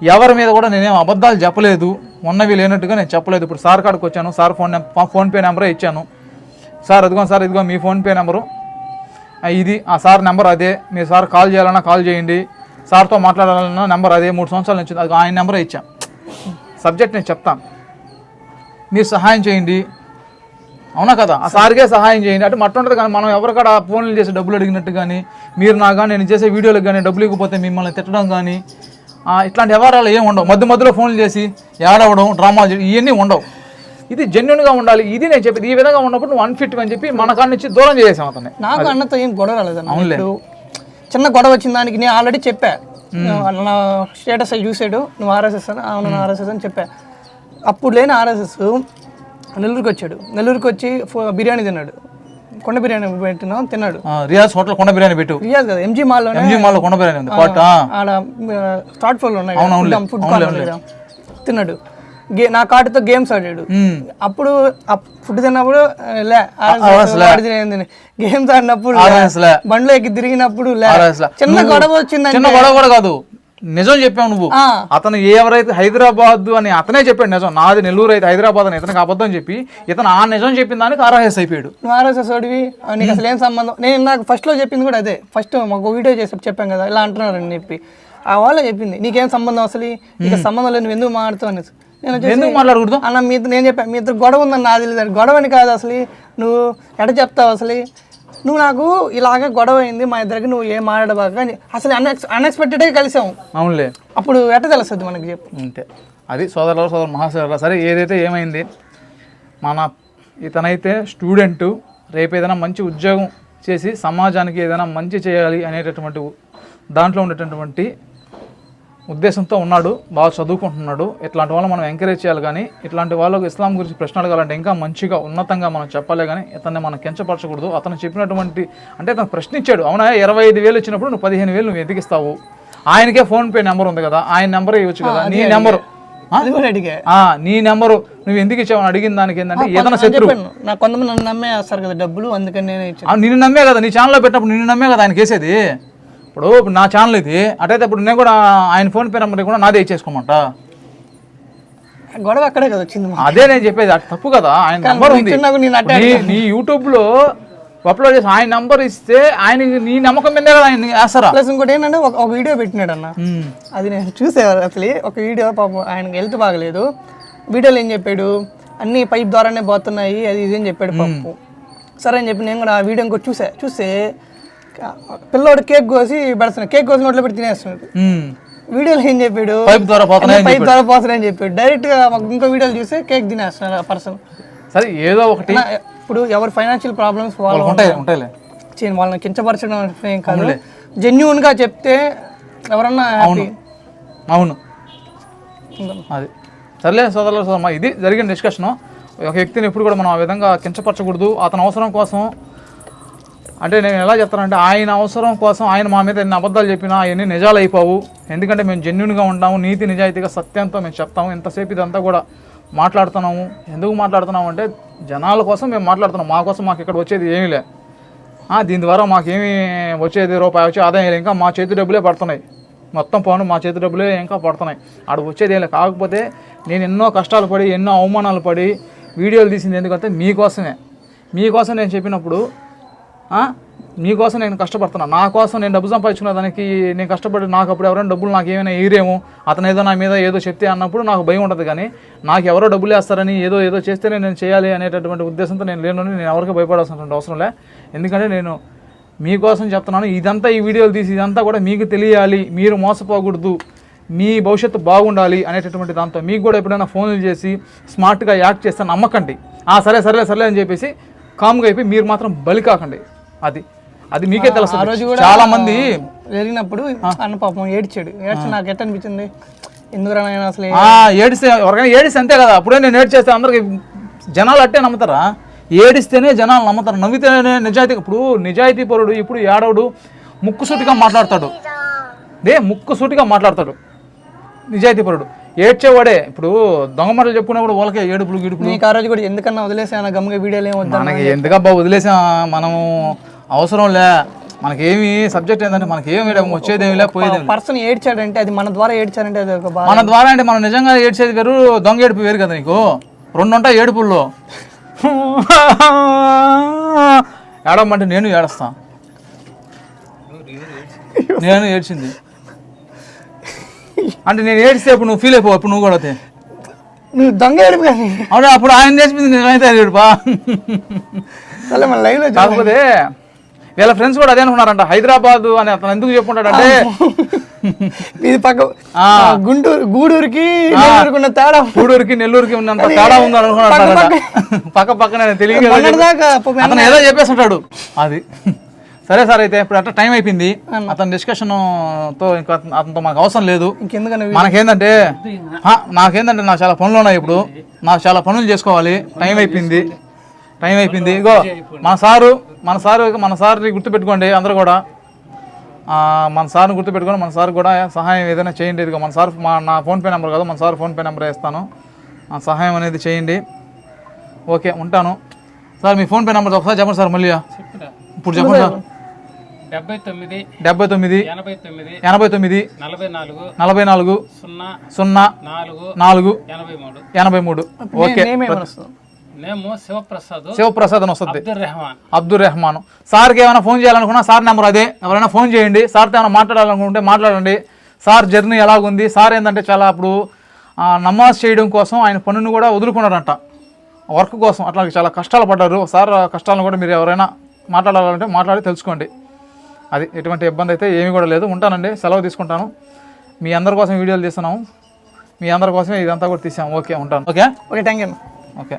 [SPEAKER 1] ఎవరి మీద కూడా నేనేం అబద్ధాలు చెప్పలేదు. ఉన్నవి లేనట్టుగా నేను చెప్పలేదు. ఇప్పుడు సార్ కాడికి వచ్చాను. సార్ ఫోన్ ఫోన్పే నెంబరే ఇచ్చాను. సార్ అదిగో సార్ ఇదిగో మీ ఫోన్పే నెంబరు. ఇది ఆ సార్ నెంబర్ అదే. మీరు సార్ కాల్ చేయాలన్నా కాల్ చేయండి. సార్తో మాట్లాడాలన్నా నెంబర్ అదే. మూడు సంవత్సరాల నుంచి అది ఆయన నెంబరే ఇచ్చాం. సబ్జెక్ట్ నేను చెప్తాను మీరు సహాయం చేయండి. అవునా కదా? ఆ సార్కే సహాయం చేయండి. అంటే మట్టు ఉంటుంది కానీ మనం ఎవరికాడ ఫోన్లు చేసి డబ్బులు అడిగినట్టు కానీ మీరు నా కానీ నేను చేసే వీడియోలకు కానీ డబ్బులు ఇవ్వకపోతే మిమ్మల్ని తిట్టడం కానీ ఇట్లాంటి వ్యవహారాలు ఏమి ఉండవు. మధ్య మధ్యలో ఫోన్లు చేసి ఏడవడం డ్రామాలు చేయడం ఇవన్నీ ఉండవు. ఇది జెన్యున్గా ఉండాలి. ఇది నేను చెప్పేది. ఈ విధంగా ఉన్నప్పుడు నువ్వు అన్ఫిట్ అని చెప్పి మన కాడ నుంచి దూరం చేసాం అతన్ని.
[SPEAKER 3] నాకు అన్నతో ఏం గొడవ. ఇప్పుడు చిన్న గొడవ వచ్చిన దానికి నేను ఆల్రెడీ చెప్పా. నా స్టేటస్ చూసాడు నువ్వు ఆర్ఎస్ఎస్ అని అవును ఆర్ఎస్ఎస్ అని చెప్పా. అప్పుడు లేని ఆర్ఎస్ఎస్ నెల్లూరుకి వచ్చాడు. నెల్లూరుకి వచ్చి బిర్యానీ తిన్నాడు. కొండ బిర్యానీ పెట్టినాం తిన్నాడు
[SPEAKER 1] రియాజ్ హోటల్ కొండ బిర్యానీ పెట్టు
[SPEAKER 3] రియాజ్ కదా ఎంజీ మాల్లోనే
[SPEAKER 1] ఎంజీ మాల్లో కొండ బిర్యానీ ఉంది పాట
[SPEAKER 3] ఆడ థర్డ్ ఫ్లోర్ ఉన్నాయి
[SPEAKER 1] అవును, అవునులే.
[SPEAKER 3] Food corner. తిన్నాడు గే నా కార్డుతో గేమ్స్ ఆడాడు. అప్పుడు ఫుడ్ తిన్నప్పుడు లే
[SPEAKER 1] లే.
[SPEAKER 3] గేమ్స్ ఆడినప్పుడు లే.
[SPEAKER 1] లే.
[SPEAKER 3] బండ్లో ఎక్కి తిరిగినప్పుడు లే.
[SPEAKER 1] లే.
[SPEAKER 3] చిన్న గొడవ వచ్చిందంటే
[SPEAKER 1] చిన్న గొడవ కూడా కాదు నిజం చెప్పావు నువ్వు. అతను ఎవరైతే హైదరాబాద్ అని అతనే చెప్పాడు నిజం. నాది నెల్లూరు అయితే హైదరాబాద్ అని ఇతనికి అబద్ధం చెప్పి ఇతను ఆ నిజం చెప్పిన దానికి అర్హస్ అయిపోయాడు.
[SPEAKER 3] నువ్వు ఆర్ఎస్ఎస్ ఓడివి ఆ, నీకు అసలు ఏం సంబంధం? నేను నాకు ఫస్ట్లో చెప్పింది కూడా అదే. ఫస్ట్ మాకు వీడియో చేసి చెప్పాం కదా ఇలా అంటున్నారని చెప్పి. ఆ వాళ్ళే చెప్పింది నీకేం సంబంధం అసలు? నీకు సంబంధం లేదు నువ్వు ఎందుకు మాట్లాడుతావు అనేసి. నేను
[SPEAKER 1] ఎందుకు మాట్లాడకూడదు?
[SPEAKER 3] అన్న మీ నేను చెప్పాను మీ ఇద్దరు గొడవ ఉందని నాది లేదు గొడవని కాదు అసలు. నువ్వు ఎట చెప్తావు అసలు? నువ్వు నాకు ఇలాగే గొడవ అయింది మా ఇద్దరికి నువ్వు ఏం మాట్లాడబాక అసలు అన్ఎక్స్ అన్ఎక్స్పెక్టెడ్గా కలిసాము
[SPEAKER 1] అవునులే.
[SPEAKER 3] అప్పుడు ఎట తెలుస్తుంది మనకి చెప్పు.
[SPEAKER 1] అంతే. అది సోదరులు సోదరు మహాశివరావు సరే ఏదైతే ఏమైంది మన ఇతనైతే స్టూడెంట్ రేపు ఏదైనా మంచి ఉద్యోగం చేసి సమాజానికి ఏదైనా మంచి చేయాలి అనేటటువంటి దాంట్లో ఉండేటటువంటి ఉద్దేశంతో ఉన్నాడు బాగా చదువుకుంటున్నాడు. ఇట్లాంటి వాళ్ళని మనం ఎంకరేజ్ చేయాలి కానీ ఇట్లాంటి వాళ్ళకు ఇస్లాం గురించి ప్రశ్న అడగాలంటే ఇంకా మంచిగా ఉన్నతంగా మనం చెప్పాలి కానీ ఇతన్ని మనం కించపరచకూడదు. అతను చెప్పినటువంటి అంటే అతను ప్రశ్నించాడు అవునా ఇరవై ఐదు వేలు వచ్చినప్పుడు నువ్వు పదిహేను వేలు నువ్వు ఎదిగిస్తావు? ఆయనకే ఫోన్ పే నెంబర్ ఉంది కదా ఆయన నెంబర్ ఇవ్వచ్చు కదా? నీ నెంబరు నీ నెంబరు నువ్వు ఎందుకు ఇచ్చావని అడిగిన దానికి ఏంటంటే ఏదైనా శత్రువు.
[SPEAKER 3] కొంతమంది నన్ను నమ్మే వేస్తారు కదా డబ్బులు అందుకని నేనే
[SPEAKER 1] నిన్ను నమ్మే కదా నీ ఛానల్లో పెట్టినప్పుడు నిన్ను నమ్మే కదా ఆయనకి వేసేది ఇప్పుడు నా ఛానల్ ఇది. అటైతే ఇప్పుడు నేను కూడా ఆయన ఫోన్ పే నెంబర్ కూడా నాదే ఇచ్చేసుకోమంట.
[SPEAKER 3] గొడవ అక్కడే కదా వచ్చింది.
[SPEAKER 1] అదే నేను చెప్పేది అది తప్పు కదా? ఆయన నంబర్ ఉంది. నీ యూట్యూబ్లో అప్లోడ్ చేసి ఆయన నంబర్ ఇస్తే ఆయన నీ నమ్మకం మీదే కదా ఆయన వేస్తారా?
[SPEAKER 3] ప్లస్ ఇంకోటి ఏంటంటే ఒక వీడియో పెట్టినాడు అన్న. అది నేను చూసేవారు అసలు. ఒక వీడియో పాపం ఆయనకి హెల్త్ బాగలేదు. వీడియోలో ఏం చెప్పాడు? అన్ని పైప్ ద్వారానే పోతున్నాయి అది ఇది అని చెప్పాడు పాపం. సరే అని చెప్పి నేను కూడా ఆ వీడియో ఇంకోటి చూసా. చూస్తే పిల్లోడు కేక్ కోసి పెడుతున్నాడు. కేక్ కోసి నోట్లో పెట్టి తినేస్తున్నాడు. వీడియోలో ఏం చెప్పాడు?
[SPEAKER 1] పైప్ ద్వారా పోతున్నాయి
[SPEAKER 3] పైప్ ద్వారా పోతున్నాయి అని చెప్పాడు. డైరెక్ట్గా ఇంకో వీడియోలు చూస్తే కేక్ తినేస్తున్నాడు ఆ పర్సన్.
[SPEAKER 1] సరే ఏదో ఒకటి.
[SPEAKER 3] ఇప్పుడు ఎవరి ఫైనాన్షియల్ ప్రాబ్లమ్స్ వాళ్ళు
[SPEAKER 1] ఉంటాయి
[SPEAKER 3] చేయను వాళ్ళని కించపరచడం ఏం కాదు. జెన్యున్గా చెప్తే ఎవరన్నా హ్యాపీ
[SPEAKER 1] అవును. అది. సర్లే సోదరులు సోదరమ్మా ఇది జరిగిన డిస్కషను ఒక వ్యక్తిని ఎప్పుడు కూడా మనం ఆ విధంగా కించపరచకూడదు. అతని అవసరం కోసం అంటే నేను ఎలా చెప్తానంటే ఆయన అవసరం కోసం ఆయన మా మీద ఎన్ని అబద్ధాలు చెప్పినా అవన్నీ నిజాలు అయిపోవు. ఎందుకంటే మేము జెన్యున్గా ఉంటాము నీతి నిజాయితీగా సత్యంతో మేము చెప్తాము. ఎంతసేపు ఇదంతా కూడా మాట్లాడుతున్నాము. ఎందుకు మాట్లాడుతున్నాము అంటే జనాల కోసం మేము మాట్లాడుతున్నాం మా కోసం మాకు ఇక్కడ వచ్చేది ఏమీ లే. దీని ద్వారా మాకేమి వచ్చేది రూపాయి వచ్చే ఆదాయం లేదు ఇంకా మా చేతి డబ్బులే పడుతున్నాయి. మొత్తం పౌను మా చేతి డబ్బులే ఇంకా పడుతున్నాయి. ఆడ వచ్చేది ఏం కాకపోతే నేను ఎన్నో కష్టాలు పడి ఎన్నో అవమానాలు పడి వీడియోలు తీసింది ఎందుకంటే మీకోసమే. మీకోసం నేను చెప్పినప్పుడు మీకోసం నేను కష్టపడుతున్నా. నా కోసం నేను డబ్బు సంపాదించుకునే దానికి నేను కష్టపడి నాకు అప్పుడు ఎవరైనా డబ్బులు నాకు ఏమైనా ఏరేమో అతను ఏదో నా మీద ఏదో చెప్తే అన్నప్పుడు నాకు భయం ఉంటుంది కానీ నాకు ఎవరో డబ్బులు వేస్తారని ఏదో ఏదో చేస్తేనే నేను చేయాలి అనేటటువంటి ఉద్దేశంతో నేను లేను నేను ఎవరికి భయపడాల్సినటువంటి అవసరం లే. ఎందుకంటే నేను మీకోసం చెప్తున్నాను. ఇదంతా ఈ వీడియోలు తీసి ఇదంతా కూడా మీకు తెలియాలి. మీరు మోసపోకూడదు. మీ భవిష్యత్తు బాగుండాలి అనేటటువంటి దాంతో మీకు కూడా ఎప్పుడైనా ఫోన్లు చేసి స్మార్ట్గా యాక్ట్ చేస్తే నమ్మకండి. ఆ సరే సరేలే సరేలే అని చెప్పేసి కామ్గా అయిపోయి మీరు మాత్రం బలి కాకండి. అది. అది మీకే తెలుసు చాలా మంది
[SPEAKER 3] జరిగినప్పుడు అన్న పాపం ఏడ్చాడు. ఏడ్చి నాకు ఎట్ట అనిపించింది ఎందుకురా నాయన అసలు
[SPEAKER 1] ఏడిస్తే ఎవరికైనా ఏడిస్తే అంతే కదా. అప్పుడే నేను ఏడ్చేస్తే అందరికి జనాలు అట్టే నమ్ముతారా? ఏడిస్తేనే జనాలు నమ్ముతారు. నవ్వితేనే నిజాయితీ ఇప్పుడు నిజాయితీ పరుడు ఇప్పుడు ఏడవడు ముక్కుసూటిగా మాట్లాడతాడు. దే ముక్కుసూటిగా మాట్లాడతాడు. నిజాయితీ పరుడు. ఏడ్చేవాడే. ఇప్పుడు దొంగ మాటలు చెప్పుకున్నప్పుడు వాళ్ళకే ఏడుపులు గిడుపులు.
[SPEAKER 3] నీకు ఆ రోజు కూడా ఎందుకన్నా వదిలేసాను? గమ్ముగా వీడియోలు ఏం వద్దా
[SPEAKER 1] మనకి ఎందుకబ్బా వదిలేసాం? మనము అవసరం లే. మనకేమి సబ్జెక్ట్ ఏంటంటే మనకి ఏమి వచ్చేది ఏమి లే పోయేది.
[SPEAKER 3] పర్సన్ ఏడ్చాడంటే అది మన ద్వారా ఏడ్చాడంటే అది ఒక బాధ.
[SPEAKER 1] మన ద్వారా అంటే మనం నిజంగా ఏడ్చేది వేరు దొంగ ఏడుపు వేరు కదా నీకు? రెండు ఉంటాయి ఏడుపుల్లో. ఏడమంటే నేను ఏడుస్తా. నేను ఏడ్చింది. అంటే నేను ఏడిస్తే ఇప్పుడు నువ్వు ఫీల్ అయిపోవు అప్పుడు నువ్వు కూడా అయితే.
[SPEAKER 3] నువ్వు దొంగ ఏడుపు కానీ.
[SPEAKER 1] అవును అప్పుడు ఆయన చేసింది నిజమైతే ఏడుపా?
[SPEAKER 3] సరే మన లైవ్లో
[SPEAKER 1] కాకపోతే వీళ్ళ ఫ్రెండ్స్ కూడా అదే అనుకున్నారంట హైదరాబాద్ అని అతను ఎందుకు చెప్పుకుంటాడంటే
[SPEAKER 3] ఇది పక్క గుంటూరు గూడూరుకి నెల్లూరుకి ఉన్న తేడా
[SPEAKER 1] గూడూరుకి నెల్లూరుకి ఉన్నంత తేడా ఉంది అనుకున్నాడు పక్క పక్కన తెలియదు అతను ఏదో చెప్పేసి ఉంటాడు. అది. సరే సార్ అయితే ఇప్పుడు అట్లా టైం అయిపోయింది. అతని డిస్కషన్తో ఇంకా అతను- అతనితో మాకు అవసరం లేదు. మనకేందంటే నాకేందంటే నాకు చాలా పనులు ఉన్నాయి ఇప్పుడు. నాకు చాలా పనులు చేసుకోవాలి. టైం అయిపోయింది. టైం అయిపోయింది ఇగో మన సారు మన సారు మన సార్ని గుర్తుపెట్టుకోండి అందరూ కూడా. ఆ, మన సార్ని గుర్తుపెట్టుకొని మన సార్ కూడా సహాయం ఏదైనా చేయండి. ఇదిగో మన సార్ మా నా ఫోన్పే నెంబర్ కాదు మన సార్ ఫోన్పే నెంబర్ ఇస్తాను. ఆ సహాయం అనేది చేయండి. ఓకే ఉంటాను. సార్ మీ ఫోన్పే నెంబర్ ఒకసారి చెప్పండి సార్ మళ్ళీ.
[SPEAKER 2] చెప్పురా
[SPEAKER 1] ఇప్పుడు చెప్పండి సార్.
[SPEAKER 2] డెబ్బై తొమ్మిది
[SPEAKER 1] డెబ్బై తొమ్మిది
[SPEAKER 2] ఎనభై తొమ్మిది
[SPEAKER 1] ఎనభై తొమ్మిది
[SPEAKER 2] నలభై నాలుగు
[SPEAKER 1] నలభై నాలుగు
[SPEAKER 2] సున్నా
[SPEAKER 1] సున్నా
[SPEAKER 2] నాలుగు
[SPEAKER 1] నాలుగు
[SPEAKER 2] ఎనభై మూడు.
[SPEAKER 1] ఎనభై మూడు. ఓకే.
[SPEAKER 2] శివప్రసాద్
[SPEAKER 1] శివప్రసాద్ అని వస్తుంది.
[SPEAKER 2] అబ్దుల్ రెహమాన్
[SPEAKER 1] అబ్దుల్ రెహమాన్ సార్కి ఏమైనా ఫోన్ చేయాలనుకున్నా సార్ నెంబర్ అదే. ఎవరైనా ఫోన్ చేయండి. సార్తో ఏమైనా మాట్లాడాలనుకుంటే మాట్లాడండి. సార్ జర్నీ ఎలాగుంది? సార్ ఏంటంటే చాలా అప్పుడు నమాజ్ చేయడం కోసం ఆయన పనుని కూడా వదులుకున్నారంట. వర్క్ కోసం. అట్లా చాలా కష్టాలు పడ్డారు. సార్ కష్టాలను కూడా మీరు ఎవరైనా మాట్లాడాలంటే మాట్లాడి తెలుసుకోండి. అది ఎటువంటి ఇబ్బంది అయితే ఏమీ కూడా లేదు. ఉంటానండి. సెలవు తీసుకుంటాను. మీ అందరి కోసం వీడియోలు తీస్తున్నాము. మీ అందరి కోసమే ఇదంతా కూడా తీసాము. ఓకే ఉంటాను. Okay.
[SPEAKER 3] Okay thank you
[SPEAKER 1] okay.